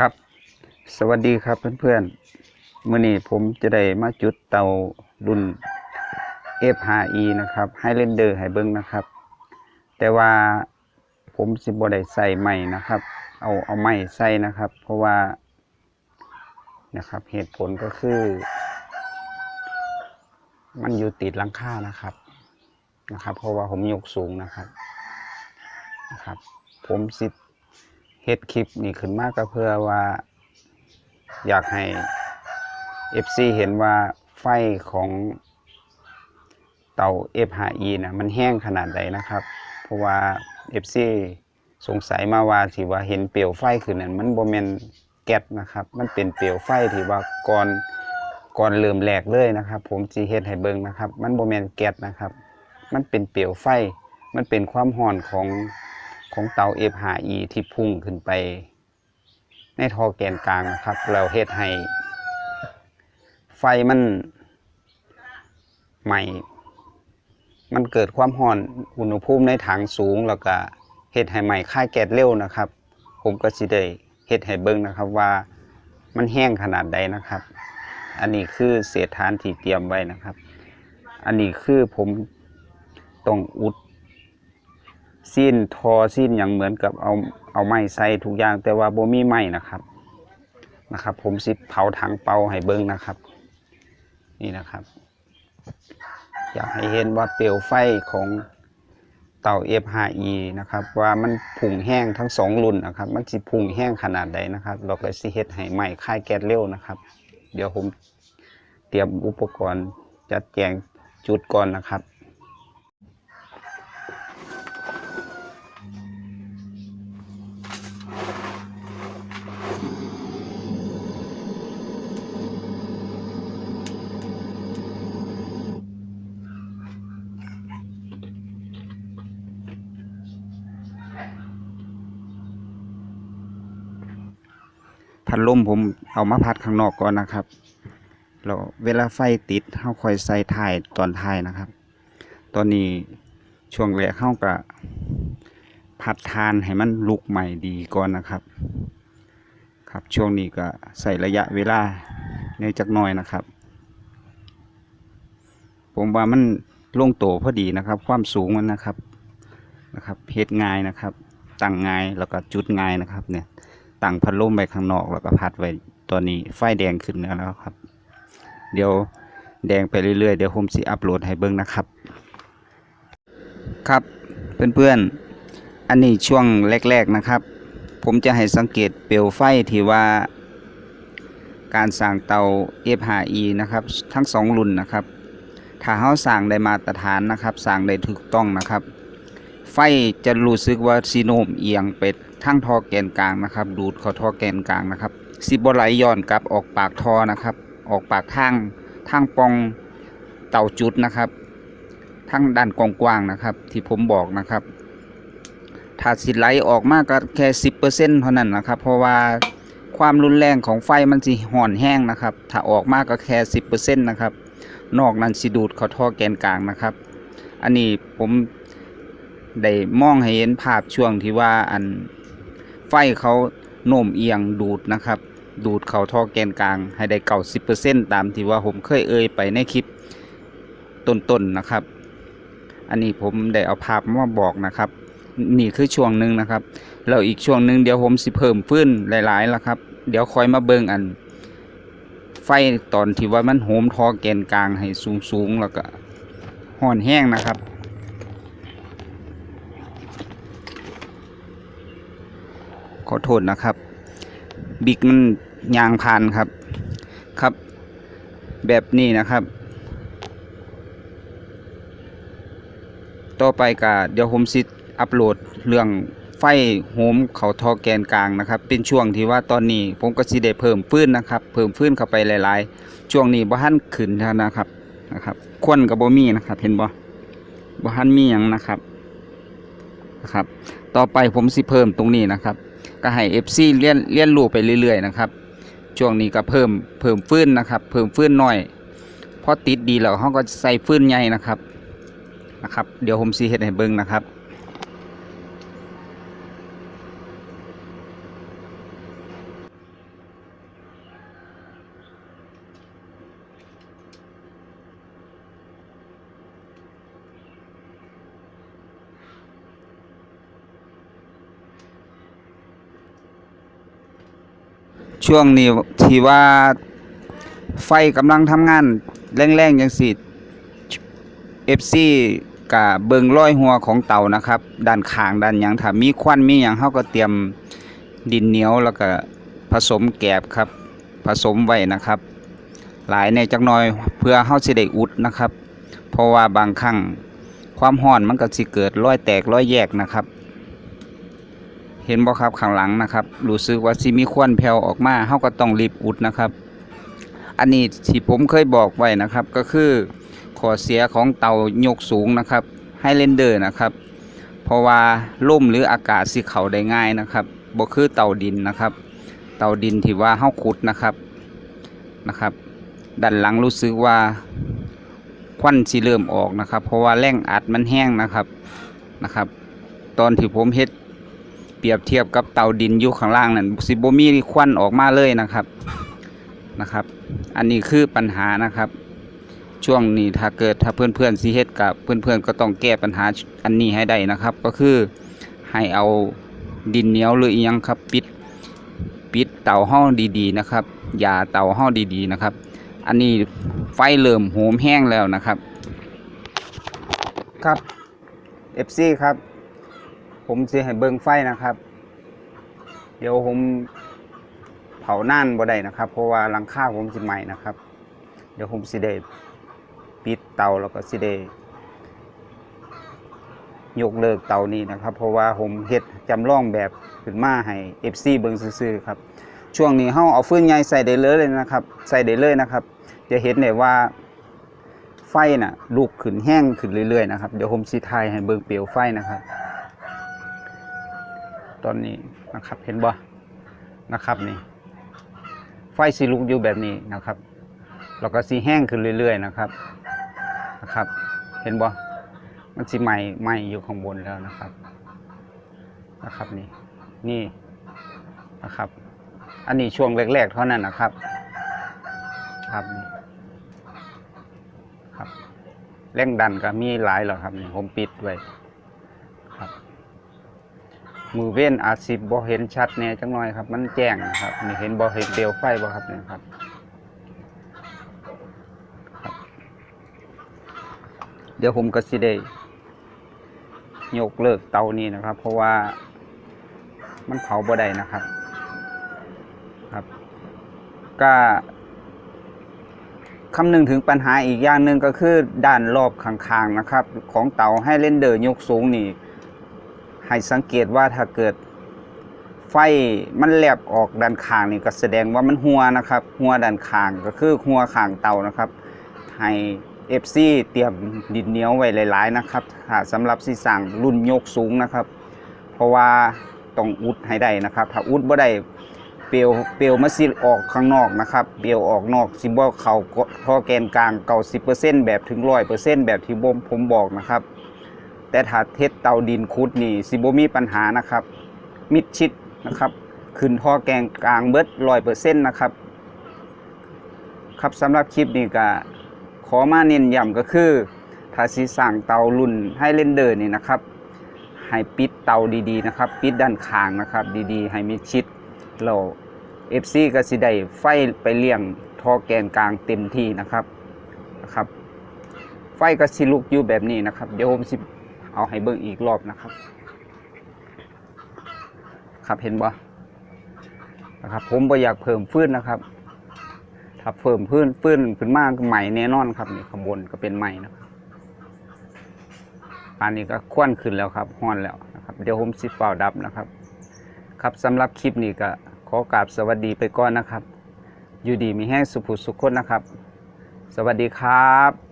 ครับ สวัสดีครับเพื่อนๆมื่อนี้ผมจะได้มาจุดเตารุ่น F5E นะครับให้เรนเดอร์ให้เบิ้งนะครับ แต่ว่าผมสิบ่ได้ใส่ไม้นะครับ เอาเอาไม้ใส่นะครับ เพราะว่านะครับเหตุผลก็คือ มันอยู่ติดลังคานะครับนะครับ เพราะว่าผมยกสูงนะครับนะครับ ผมสิ เฮ็ดคลิปนี่ขึ้นมาก็เพื่อว่า อยากให้ FC เห็นว่าไฟของเตา F5E นะมันแห้งขนาดใดนะครับ เพราะว่า FC สงสัยมาว่าที่ว่าเห็นเปลวไฟขึ้นนั้นมันบ่แม่นแก๊สนะครับ มันเป็นเปลวไฟที่ว่าก่อนก่อนเริ่มแรกเลยนะครับ ผมสิเฮ็ดให้เบิ่งนะครับ มันโบแมนแก๊สนะครับ มันเป็นเปลวไฟ มันเป็นความร้อนของ ของเตา F5E ที่พุ่งขึ้นไป ในท่อแกนกลางนะครับแล้วเฮ็ดให้ไฟมันใหม่ มันเกิดความร้อนอุณหภูมิในถังสูง แล้วก็เฮ็ดให้ไหม้ค่ายแก๊สเร็วนะครับ ผมก็สิได้เฮ็ดให้เบิ่งนะครับว่ามันแห้งขนาดใดนะครับ อันนี้คือเศษฐานที่เตรียมไว้นะครับ อันนี้คือผมต้องอุด สิ้นทอสิ้นอย่างเหมือนกับเอาเอาไม้ใส่ทุกอย่าง แต่ว่าบ่มีไม้นะครับนะครับ ผมสิเผาถังเปาให้เบิ้งนะครับ นี่นะครับ อยากให้เห็นว่าเปลวไฟของเต่า F5E นะครับ ว่ามันพุ่งแห้งทั้งสองรุ่นนะครับ มันสิพุ่งแห้งขนาดใดนะครับเราก็สิเฮ็ดให้ไหม้ค่ายแก๊สเร็วนะครับ เดี๋ยวผมเตรียมอุปกรณ์จัดแจงจุดก่อนนะครับ พัดลมผมเอามาพัดข้างนอกก่อนนะครับแล้วเวลาไฟติดเข้าคอยใส่ถ่ายตอนถ่ายนะครับ ตอนนี้ช่วงแรกเขาก็พัดทานให้มันลุกใหม่ดีก่อนนะครับ ครับช่วงนี้ก็ใส่ระยะเวลาในจักหน่อยนะครับ ผมว่ามันลงโตพอดีนะครับ ความสูงมันนะครับนะครับเฮ็ดง่ายนะครับตั้งง่ายแล้วก็จุดง่ายนะครับเนี่ย ตั้งพัดลมไปข้างนอกแล้วก็พัดไว้ตอนนี้ไฟแดงขึ้นแล้วครับ เดี๋ยวแดงไปเรื่อยๆ เดี๋ยวผมสิอัปโหลดให้เบิ่งนะครับ ครับเพื่อนๆ อันนี้ช่วงแรกๆนะครับ ผมจะให้สังเกตเปลวไฟที่ว่าการสร้างเตา F5E นะครับ ทั้งสองรุ่นนะครับ ถ้าเฮาสร้างได้มาตรฐานนะครับสร้างได้ถูกต้องนะครับ ไฟจะรู้สึกว่าซีโนมเอียงไป ทั้งท่อแกนกลางนะครับ ดูดเข้าท่อแกนกลางนะครับสิบไหลย้อนกลับออกปากท่อนะครับ ออกปากทางทางปองเต่าจุดนะครับทั้งด้านกว้างๆนะครับ ที่ผมบอกนะครับ ถ้าสิไหลออกมากก็แค่สิบเปอร์เซ็นต์เท่านั้นนะครับ เพราะว่าความรุนแรงของไฟมันสิห่อนแห้งนะครับ ถ้าออกมากก็แค่สิบเปอร์เซ็นต์นะครับ นอกนั้นสิดูดเข้าท่อแกนกลางนะครับ อันนี้ผมได้มองให้เห็นภาพช่วงที่ว่าอัน ฟเขาโน้มเอียงดูดนะครับ ดูดเขาท่อแกนกลางให้ได้เก่าสิบเปอร์เซ็นตามที่ว่าผมเคยเอ่ยไปในคลิปต้นๆนนะครับ อันนี้ผมได้เอาภาพมาบอกนะครับ นี่คือช่วงหนึ่งนะครับแล้วอีกช่วงหนึ่งเดี๋ยวผมสิเพิ่มฟื้นหลายๆแล้วครับ เดี๋ยวคอยมาเบิ่งอัน ไฟตอนที่ว่ามันโหมท่อแกนกลางให้สูงๆแล้วก็ห่อนแห้งนะครับ ขอโทษนะครับบิ๊กมันยางพานครับ ครับ แบบนี้นะครับ ต่อไปก็เดี๋ยวผมสิอัปโหลดเรื่องไฟโหมเขาทอแกนกลางนะครับ เป็นช่วงที่ว่าตอนนี้ผมก็สิได้เพิ่มฟื้นนะครับ เพิ่มฟื้นเข้าไปหลาย ๆ ช่วงนี้บ่ทันขึ้นนะครับนะครับควนกับบ่มีนะครับ เห็นบ่บ่ทันมีหยังนะครับนะครับ ต่อไปผมสิเพิ่มตรงนี้นะครับ ก็ให้ FC เลียนเลียนรูไปเรื่อยๆนะครับช่วงนี้ก็เพิ่มเพิ่มฟื้นนะครับ เพิ่มฟื้นหน่อยพอติดดีแล้วเขาก็ใส่ฟื้นใหญ่นะครับนะครับ เดี๋ยวผมซีเห็ดให้เบิ้งนะครับ ช่วงนี้ที่ว่าไฟกำลังทำงานแรงๆจังซี่ FC กะเบิงร้อยหัวของเต่านะครับ ด้านข้างด้านหยังถ้ามีควันมีหยังเฮาก็เตรียมดินเหนียวแล้วก็ผสมแกบครับ ผสมไว้นะครับ หลายในจักหน่อยเพื่อเฮาสิได้อุดนะครับ เพราะว่าบางครั้งความร้อนมันก็สิเกิดรอยแตกรอยแยกนะครับ เห็นบ่ครับข้างหลังนะครับรู้สึกว่าสิมีควันแผ่วออกมาเฮาก็ต้องรีบอุดนะครับ อันนี้ที่ผมเคยบอกไว้นะครับก็คือข้อเสียของเตายกสูงนะครับให้เรนเดอร์นะครับ เพราะว่าล่มหรืออากาศสิเข้าได้ง่ายนะครับบ่คือเตาดินนะครับ เตาดินที่ว่าเฮาขุดนะครับนะครับด้านหลังรู้สึกว่าควันสิเริ่มออกนะครับ เพราะว่าแรงอัดมันแห้งนะครับนะครับ ตอนที่ผมเฮ็ด ปรียบเทียบกับเตาดินอยู่ข้างล่างนั่นสิบมีควันออกมาเลยนะครับนะครับ อันนี้คือปัญหานะครับ ช่วงนี้ถ้าเกิดถ้าเพื่อนๆสิเฮ็ดกับเพื่อนๆก็ต้องแก้ปัญหาอันนี้ให้ได้นะครับ ก็คือให้เอาดินเหนียวหรืออยังครับ ปิดปิดเตาห้องดีๆนะครับ อย่าเตาห้องดีๆนะครับ อันนี้ไฟเริ่มโหมแห้งแล้วนะครับ ครับ FC ครับ ผมสิให้เบิ่งไฟนะครับ เดี๋ยวผมเผาน่านบ่ได้นะครับ เพราะว่าหลังคาผมสิไหม้นะครับ เดี๋ยวผมสิได้ปิดเตาแล้วก็สิได้ยกเลิกเตานี้นะครับ เพราะว่าผมเฮ็ดจำลองแบบขึ้นมาให้ FC เบิ่งซื่อๆครับ ช่วงนี้เฮาเอาฟืนใหญ่ใส่ได้เลยเลยนะครับ ใส่ได้เลยนะครับ จะเห็นได้ว่าไฟน่ะลุกขึ้นแห้งขึ้นเรื่อยๆนะครับ เดี๋ยวผมสิถ่ายให้เบิ่งเปลวไฟนะครับ ตอนนี้นะครับเห็นบ่นะครับนี่ ไฟสิลุกอยู่แบบนี้นะครับ แล้วก็สีแห้งขึ้นเรื่อยๆนะครับนะครับ เห็นบ่มันสิไหม้ไหม้อยู่ข้างบนแล้วนะครับนะครับนี่นี่นะครับ อันนี้ช่วงแรกๆเท่านั้นนะครับ ครับนี่ครับแรงดันก็มีหลายแล้วครับนี่ผมปิดไว้ มือเว้นอาจสิบบ่เห็นชัดแน่จังหน่อยครับ มันแจ้งนะครับนี่เห็นบ่เห็นเปลวไฟบ่ครับเนี่ยครับเดี๋ยวผมก็สิได้ยกเลิกเตานี้นะครับ เพราะว่ามันเผาบ่ได้นะครับ ครับก็คำนึงถึงปัญหาอีกอย่างหนึ่งก็คือด้านรอบข้างๆนะครับ ของเตาให้เรนเดอร์ยกสูงนี่ ให้สังเกตว่าถ้าเกิดไฟมันแลบออกด้านข้างนี่ก็แสดงว่ามันหัวนะครับ หัวด้านข้างก็คือหัวข้างเตานะครับ ให้ FC เตรียมดินเหนียวไว้หลายๆนะครับถ้าสำหรับสิสั่งรุ่นยกสูงนะครับ เพราะว่าต้องอุดให้ได้นะครับ ถ้าอุดบ่ได้เปลวเปลวมันสิออกข้างนอกนะครับเปลวออกนอกสิบ่เขาท่อแกนกลาง90%แบบถึง100%แบบที่มผมบอกนะครับ แต่ถ้าเทสเตาดินคุดนี่สิบมีปัญหานะครับ มิดชิดนะครับ ขึ้นท่อแกงกลางเบิด100%นต์นะครับ ครับสำหรับคลิปนี้ก็ขอมาเน้นย้ำก็คือถ้าสิสั่งเตารุ่นให้เรนเดอร์นี่นะครับ ให้ปิดเตาดีๆนะครับ ปิดด้านข้างนะครับ ดีๆ ให้มิดชิดแล้ว FC ก็สิได้ไฟไปเลี้ยงท่อแกนกลางเต็มที่นะครับนะครับ ไฟก็สิลุกอยู่แบบนี้นะครับ เดี๋ยวผมสิ เอาให้เบิ่งอีกรอบนะครับ ครับเห็นบ่นะครับ ผมบ่อยากเพิ่มฟื้นนะครับ ถ้าเพิ่มฟื้นฟื้นขึ้นมากใหม่แน่นอนครับนี่ข้างบนก็เป็นใหม่นะครับอันนี้ก็ควนขึ้นแล้วครับห้อนแล้วนะครับ เดี๋ยวผมสิเฝ้าดับนะครับ ครับสำหรับคลิปนี้ก็ขอกราบสวัสดีไปก่อนนะครับ อยู่ดีมีแห้งสุภุสุขคนนะครับ สวัสดีครับ